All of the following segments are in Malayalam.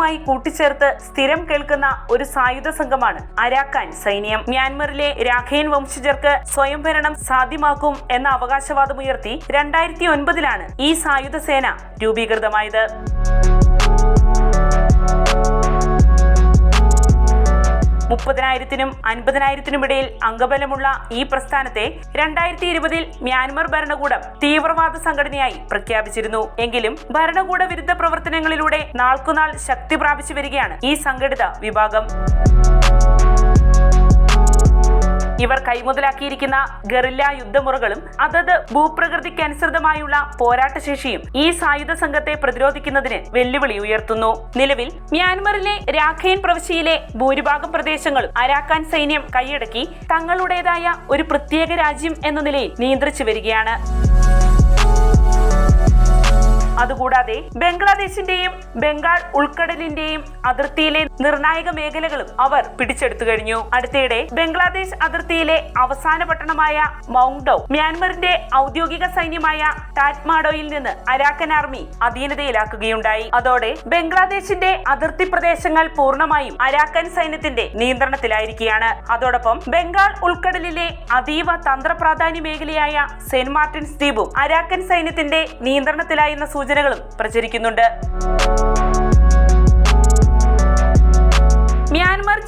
ചൈനയുമായി കൂട്ടിച്ചേർത്ത് സ്ഥിരം കേൾക്കുന്ന ഒരു സായുധ സംഘമാണ് അരാക്കാൻ സൈന്യം. മ്യാൻമറിലെ രാഖൈൻ വംശജർക്ക് സ്വയംഭരണം സാധ്യമാക്കും എന്ന അവകാശവാദമുയർത്തി രണ്ടായിരത്തി ഒൻപതിലാണ് ഈ സായുധ സേന രൂപീകൃതമായത്. മുപ്പതിനായിരത്തിനും അൻപതിനായിരത്തിനും ഇടയിൽ അംഗബലമുള്ള ഈ പ്രസ്ഥാനത്തെ രണ്ടായിരത്തി ഇരുപതിൽ മ്യാൻമർ ഭരണകൂടം തീവ്രവാദ സംഘടനയായി പ്രഖ്യാപിച്ചിരുന്നു. എങ്കിലും ഭരണകൂട വിരുദ്ധ പ്രവർത്തനങ്ങളിലൂടെ നാൾക്കുനാൾ ശക്തി പ്രാപിച്ചു വരികയാണ് ഈ സംഘടിത വിഭാഗം. ഇവർ കൈമുതലാക്കിയിരിക്കുന്ന ഗറില്ല യുദ്ധമുറകളും അതത് ഭൂപ്രകൃതിക്കനുസൃതമായുള്ള പോരാട്ടശേഷിയും ഈ സായുധ സംഘത്തെ പ്രതിരോധിക്കുന്നതിന് വെല്ലുവിളി ഉയർത്തുന്നു. നിലവിൽ മ്യാൻമറിലെ രാഖൈൻ പ്രവിശ്യയിലെ ഭൂരിഭാഗം പ്രദേശങ്ങളും അരാക്കാൻ സൈന്യം കൈയടക്കി തങ്ങളുടേതായ ഒരു പ്രത്യേക രാജ്യം എന്ന നിലയിൽ നിയന്ത്രിച്ചു വരികയാണ്. അതുകൂടാതെ ബംഗ്ലാദേശിന്റെയും ബംഗാൾ ഉൾക്കടലിന്റെയും അതിർത്തിയിലെ നിർണായക മേഖലകളും അവർ പിടിച്ചെടുത്തു കഴിഞ്ഞു. അടുത്തിടെ ബംഗ്ലാദേശ് അതിർത്തിയിലെ അവസാന പട്ടണമായ മൗങ്ഡോ മ്യാൻമറിന്റെ ഔദ്യോഗിക സൈന്യമായ ടാറ്റ്മാഡോയിൽ നിന്ന് അരാക്കൻ ആർമി അധീനതയിലാക്കുകയുണ്ടായി. അതോടെ ബംഗ്ലാദേശിന്റെ അതിർത്തി പ്രദേശങ്ങൾ പൂർണമായും അരാക്കൻ സൈന്യത്തിന്റെ നിയന്ത്രണത്തിലായിരിക്കുകയാണ്. അതോടൊപ്പം ബംഗാൾ ഉൾക്കടലിലെ അതീവ തന്ത്രപ്രാധാന്യ മേഖലയായ സെന്റ് മാർട്ടിൻസ് ദ്വീപും അരാക്കൻ സൈന്യത്തിന്റെ നിയന്ത്രണത്തിലായെന്ന സൂചനകളും പ്രചരിക്കുന്നുണ്ട്.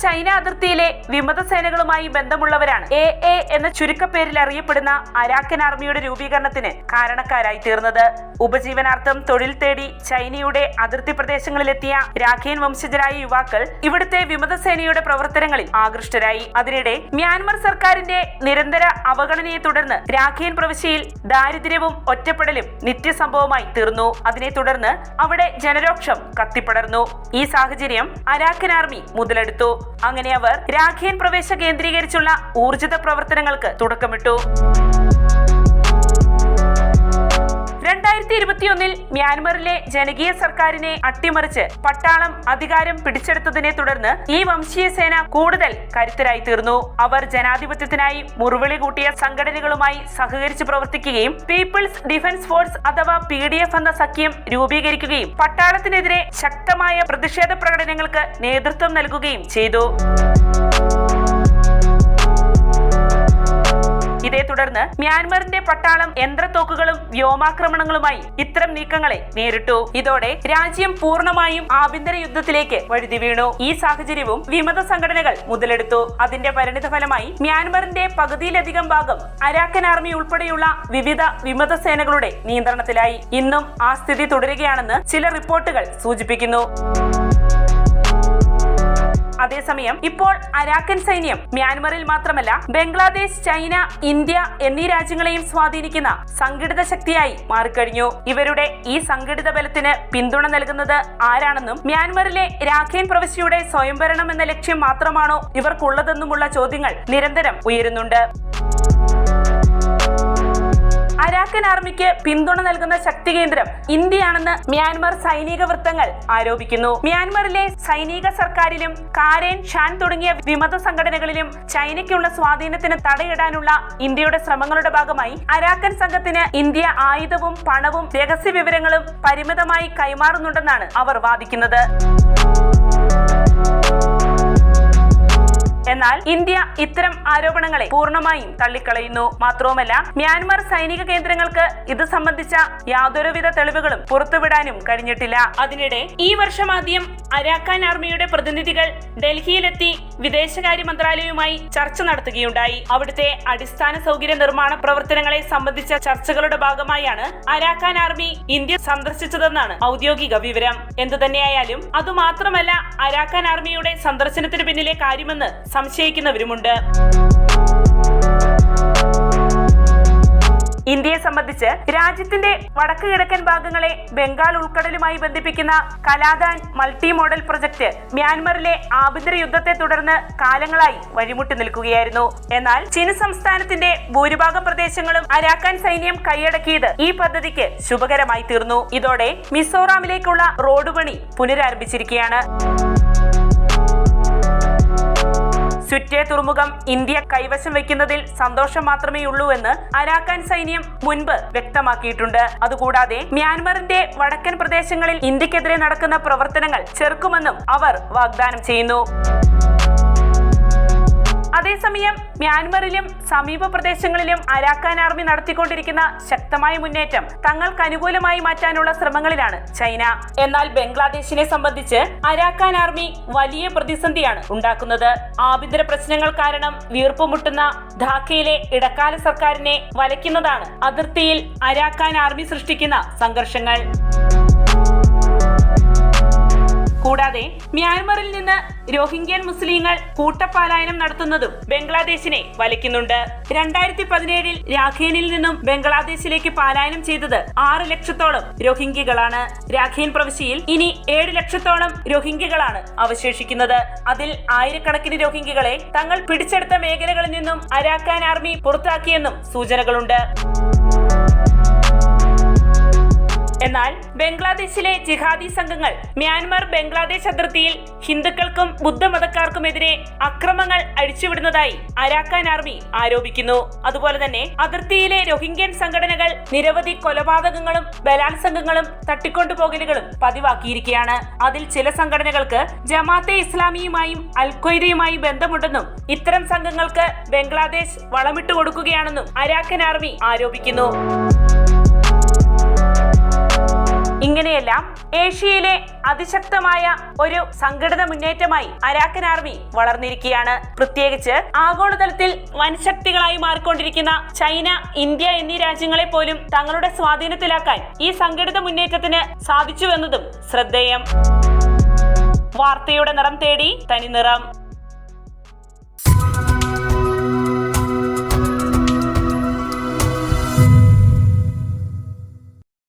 ചൈന അതിർത്തിയിലെ വിമത സേനകളുമായി ബന്ധമുള്ളവരാണ്. എ എ എന്ന ചുരുക്കപ്പേരിൽ അറിയപ്പെടുന്ന അരാക്കൻ ആർമിയുടെ രൂപീകരണത്തിന് കാരണക്കാരായി തീർന്നത്. ഉപജീവനാർത്ഥം തൊഴിൽ തേടി ചൈനയുടെ അതിർത്തി പ്രദേശങ്ങളിലെത്തിയ രാഖേൻ വംശജരായ യുവാക്കൾ ഇവിടുത്തെ വിമത സേനയുടെ പ്രവർത്തനങ്ങളിൽ ആകൃഷ്ടരായി. അതിനിടെ മ്യാൻമർ സർക്കാരിന്റെ നിരന്തര അവഗണനയെ തുടർന്ന് രാഖേൻ പ്രവിശ്യയിൽ ദാരിദ്ര്യവും ഒറ്റപ്പെടലും നിത്യസംഭവമായി തീർന്നു. അതിനെ തുടർന്ന് അവിടെ ജനരോക്ഷം കത്തിപ്പടർന്നു. ഈ സാഹചര്യം അരാക്കൻ ആർമി മുതലെടുത്തു. അങ്ങനെ അവർ രാഖേൻ പ്രവേശ കേന്ദ്രീകരിച്ചുള്ള ഊർജിത പ്രവർത്തനങ്ങൾക്ക് തുടക്കമിട്ടു. രണ്ടായിരത്തി ഇരുപത്തിയൊന്നിൽ മ്യാൻമറിലെ ജനകീയ സർക്കാരിനെ അട്ടിമറിച്ച് പട്ടാളം അധികാരം പിടിച്ചെടുത്തതിനെ തുടർന്ന് ഈ വംശീയ സേന കൂടുതൽ കരുത്തരായി തീർന്നു അവർ ജനാധിപത്യത്തിനായി മുറിവിളി കൂട്ടിയ സംഘടനകളുമായി സഹകരിച്ച് പ്രവർത്തിക്കുകയും പീപ്പിൾസ് ഡിഫൻസ് ഫോഴ്സ് അഥവാ പി എന്ന സഖ്യം രൂപീകരിക്കുകയും പട്ടാളത്തിനെതിരെ ശക്തമായ പ്രതിഷേധ പ്രകടനങ്ങൾക്ക് നേതൃത്വം നൽകുകയും ചെയ്തു. ഇതേ തുടർന്ന് മ്യാൻമറിന്റെ പട്ടാളം യന്ത്രത്തോക്കുകളും വ്യോമാക്രമണങ്ങളുമായി ഇത്തരം നീക്കങ്ങളെ നേരിട്ടു. ഇതോടെ രാജ്യം പൂർണമായും ആഭ്യന്തര യുദ്ധത്തിലേക്ക് വഴുതി വീണു. ഈ സാഹചര്യവും വിമത സംഘടനകൾ മുതലെടുത്തു. അതിന്റെ പരിണിത ഫലമായി മ്യാൻമറിന്റെ പകുതിയിലധികം ഭാഗം അരാക്കൻ ആർമി ഉൾപ്പെടെയുള്ള വിവിധ വിമത സേനകളുടെ നിയന്ത്രണത്തിലായി. ഇന്നും ആ സ്ഥിതി തുടരുകയാണെന്ന് ചില റിപ്പോർട്ടുകൾ സൂചിപ്പിക്കുന്നു. അതേസമയം ഇപ്പോൾ അരാക്കൻ സൈന്യം മ്യാൻമറിൽ മാത്രമല്ല ബംഗ്ലാദേശ് ചൈന ഇന്ത്യ എന്നീ രാജ്യങ്ങളെയും സ്വാധീനിക്കുന്ന സംഘടിത ശക്തിയായി മാറിക്കഴിഞ്ഞു. ഇവരുടെ ഈ സംഘടിത ബലത്തിന് പിന്തുണ നൽകുന്നത് ആരാണെന്നും മ്യാൻമറിലെ രാഖേൻ പ്രവിശ്യയുടെ സ്വയംഭരണം എന്ന ലക്ഷ്യം മാത്രമാണോ ഇവർക്കുള്ളതെന്നുമുള്ള ചോദ്യങ്ങൾ നിരന്തരം ഉയരുന്നുണ്ട്. അരാക്കൻ ആർമിക്ക് പിന്തുണ നൽകുന്ന ശക്തി കേന്ദ്രം ഇന്ത്യയാണെന്ന് മ്യാൻമർ സൈനിക വൃത്തങ്ങൾ ആരോപിക്കുന്നു. മ്യാൻമറിലെ സൈനിക സർക്കാരിലും കാരേൻ ഷാൻ തുടങ്ങിയ വിമത സംഘടനകളിലും ചൈനയ്ക്കുള്ള സ്വാധീനത്തിന് തടയിടാനുള്ള ഇന്ത്യയുടെ ശ്രമങ്ങളുടെ ഭാഗമായി അരാക്കൻ സംഘത്തിന് ഇന്ത്യ ആയുധവും പണവും രഹസ്യ വിവരങ്ങളും പരിമിതമായി കൈമാറുന്നുണ്ടെന്നാണ് അവർ വാദിക്കുന്നത്. എന്നാൽ ഇന്ത്യ ഇത്തരം ആരോപണങ്ങളെ പൂർണമായും തള്ളിക്കളയുന്നു. മാത്രവുമല്ല മ്യാൻമർ സൈനിക കേന്ദ്രങ്ങൾക്ക് ഇത് സംബന്ധിച്ച യാതൊരുവിധ തെളിവുകളും പുറത്തുവിടാനും കഴിഞ്ഞിട്ടില്ല. അതിനിടെ ഈ വർഷം ആദ്യം അരാക്കാൻ ആർമിയുടെ പ്രതിനിധികൾ ഡൽഹിയിലെത്തി വിദേശകാര്യ മന്ത്രാലയവുമായി ചർച്ച നടത്തുകയുണ്ടായി. അവിടുത്തെ അടിസ്ഥാന സൗകര്യ നിർമ്മാണ പ്രവർത്തനങ്ങളെ സംബന്ധിച്ച ചർച്ചകളുടെ ഭാഗമായാണ് അരാക്കാൻ ആർമി ഇന്ത്യ സന്ദർശിച്ചതെന്നാണ് ഔദ്യോഗിക വിവരം. എന്തുതന്നെയായാലും അതുമാത്രമല്ല അരാക്കാൻ ആർമിയുടെ സന്ദർശനത്തിന് പിന്നിലെ കാര്യമെന്ന് സംശയിക്കുന്നവരുമുണ്ട്. ഇന്ത്യയെ സംബന്ധിച്ച് രാജ്യത്തിന്റെ വടക്ക് കിഴക്കൻ ഭാഗങ്ങളെ ബംഗാൾ ഉൾക്കടലുമായി ബന്ധിപ്പിക്കുന്ന കലാദാൻ മൾട്ടി മോഡൽ പ്രൊജക്ട് മ്യാൻമറിലെ ആഭ്യന്തര യുദ്ധത്തെ തുടർന്ന് കാലങ്ങളായി വഴിമുട്ടി നിൽക്കുകയായിരുന്നു. എന്നാൽ ചീന സംസ്ഥാനത്തിന്റെ ഭൂരിഭാഗം പ്രദേശങ്ങളും അരാക്കാൻ സൈന്യം കൈയടക്കിയത് ഈ പദ്ധതിക്ക് ശുഭകരമായി തീർന്നു. ഇതോടെ മിസോറാമിലേക്കുള്ള റോഡ് പണി പുനരാരംഭിച്ചിരിക്കുകയാണ്. സുറ്റെ തുറമുഖം ഇന്ത്യ കൈവശം വെക്കുന്നതിൽ സന്തോഷം മാത്രമേ ഉള്ളൂ എന്ന് അരാക്കാൻ സൈന്യം മുൻപ് വ്യക്തമാക്കിയിട്ടുണ്ട്. അതുകൂടാതെ മ്യാൻമറിന്റെ വടക്കൻ പ്രദേശങ്ങളിൽ ഇന്ത്യക്കെതിരെ നടക്കുന്ന പ്രവർത്തനങ്ങൾ ചെറുക്കുമെന്നും അവർ വാഗ്ദാനം ചെയ്യുന്നു. അതേസമയം മ്യാൻമറിലും സമീപ പ്രദേശങ്ങളിലും അരാക്കാൻ ആർമി നടത്തിക്കൊണ്ടിരിക്കുന്ന ശക്തമായ മുന്നേറ്റം തങ്ങൾക്ക് അനുകൂലമായി മാറ്റാനുള്ള ശ്രമങ്ങളിലാണ് ചൈന. എന്നാൽ ബംഗ്ലാദേശിനെ സംബന്ധിച്ച് അരാക്കാൻ ആർമി വലിയ പ്രതിസന്ധിയാണ് ഉണ്ടാക്കുന്നത്. ആഭ്യന്തര പ്രശ്നങ്ങൾ കാരണം വീർപ്പുമുട്ടുന്ന ധാക്കയിലെ ഇടക്കാല സർക്കാരിനെ വലയ്ക്കുന്നതാണ് അതിർത്തിയിൽ അരാക്കാൻ ആർമി സൃഷ്ടിക്കുന്ന സംഘർഷങ്ങൾ. കൂടാതെ മ്യാൻമറിൽ നിന്ന് രോഹിംഗ്യൻ മുസ്ലിങ്ങൾ കൂട്ടപ്പാലായനം നടത്തുന്നതും ബംഗ്ലാദേശിനെ വലിക്കുന്നുണ്ട്. രണ്ടായിരത്തി പതിനേഴിൽ രാഖേനിൽ നിന്നും ബംഗ്ലാദേശിലേക്ക് പാലായനം ചെയ്തത് ആറ് ലക്ഷത്തോളം രോഹിംഗ്യകളാണ്. രാഖേൻ പ്രവിശ്യയിൽ ഇനി ഏഴ് ലക്ഷത്തോളം രോഹിംഗ്യകളാണ് അവശേഷിക്കുന്നത്. അതിൽ ആയിരക്കണക്കിന് രോഹിംഗ്യകളെ തങ്ങൾ പിടിച്ചെടുത്ത മേഖലകളിൽ നിന്നും അരാക്കാൻ ആർമി പുറത്താക്കിയെന്നും സൂചനകളുണ്ട്. എന്നാൽ ബംഗ്ലാദേശിലെ ജിഹാദി സംഘങ്ങൾ മ്യാൻമാർ ബംഗ്ലാദേശ് അതിർത്തിയിൽ ഹിന്ദുക്കൾക്കും ബുദ്ധമതക്കാർക്കുമെതിരെ അക്രമങ്ങൾ അഴിച്ചുവിടുന്നതായി അരാക്കാൻ ആർമി ആരോപിക്കുന്നു. അതുപോലെ തന്നെ അതിർത്തിയിലെ റോഹിംഗ്യൻ സംഘടനകൾ നിരവധി കൊലപാതകങ്ങളും ബലാത്സംഗങ്ങളും തട്ടിക്കൊണ്ടുപോകലുകളും പതിവാക്കിയിരിക്കുകയാണ്. അതിൽ ചില സംഘടനകൾക്ക് ജമാഅത്തെ ഇസ്ലാമിയുമായും അൽഖ്വയ്ദയുമായും ബന്ധമുണ്ടെന്നും ഇത്തരം സംഘങ്ങൾക്ക് ബംഗ്ലാദേശ് വളമിട്ടു കൊടുക്കുകയാണെന്നും അരാക്കൻ ആർമി ആരോപിക്കുന്നു. ഇങ്ങനെയെല്ലാം ഏഷ്യയിലെ അതിശക്തമായ ഒരു സംഘടന മുന്നേറ്റമായി അരാക്കൻ ആർമി വളർന്നിരിക്കുകയാണ്. പ്രത്യേകിച്ച് ആഗോളതലത്തിൽ വൻശക്തികളായി മാറിക്കൊണ്ടിരിക്കുന്ന ചൈന ഇന്ത്യ എന്നീ രാജ്യങ്ങളെ പോലും തങ്ങളുടെ സ്വാധീനത്തിലാക്കാൻ ഈ സംഘടിത മുന്നേറ്റത്തിന് സാധിച്ചുവെന്നതും ശ്രദ്ധേയം. വാർത്തയുടെ നിറം തേടി തനി നിറം.